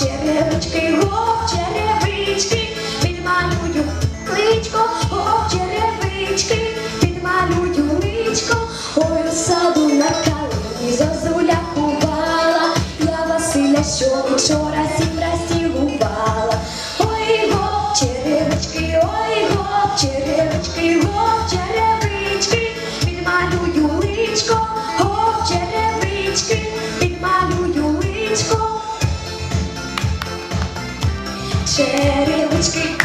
черевички, гоп, черевички, підмалюю кличко, гоп, черевички, підмалюю личко, ой в саду на калині зозуля кувала, я Василя, що вчора сім разів гувала. Ой, гоп, черевички, ой, гоп, черевички, гоп. Черевички,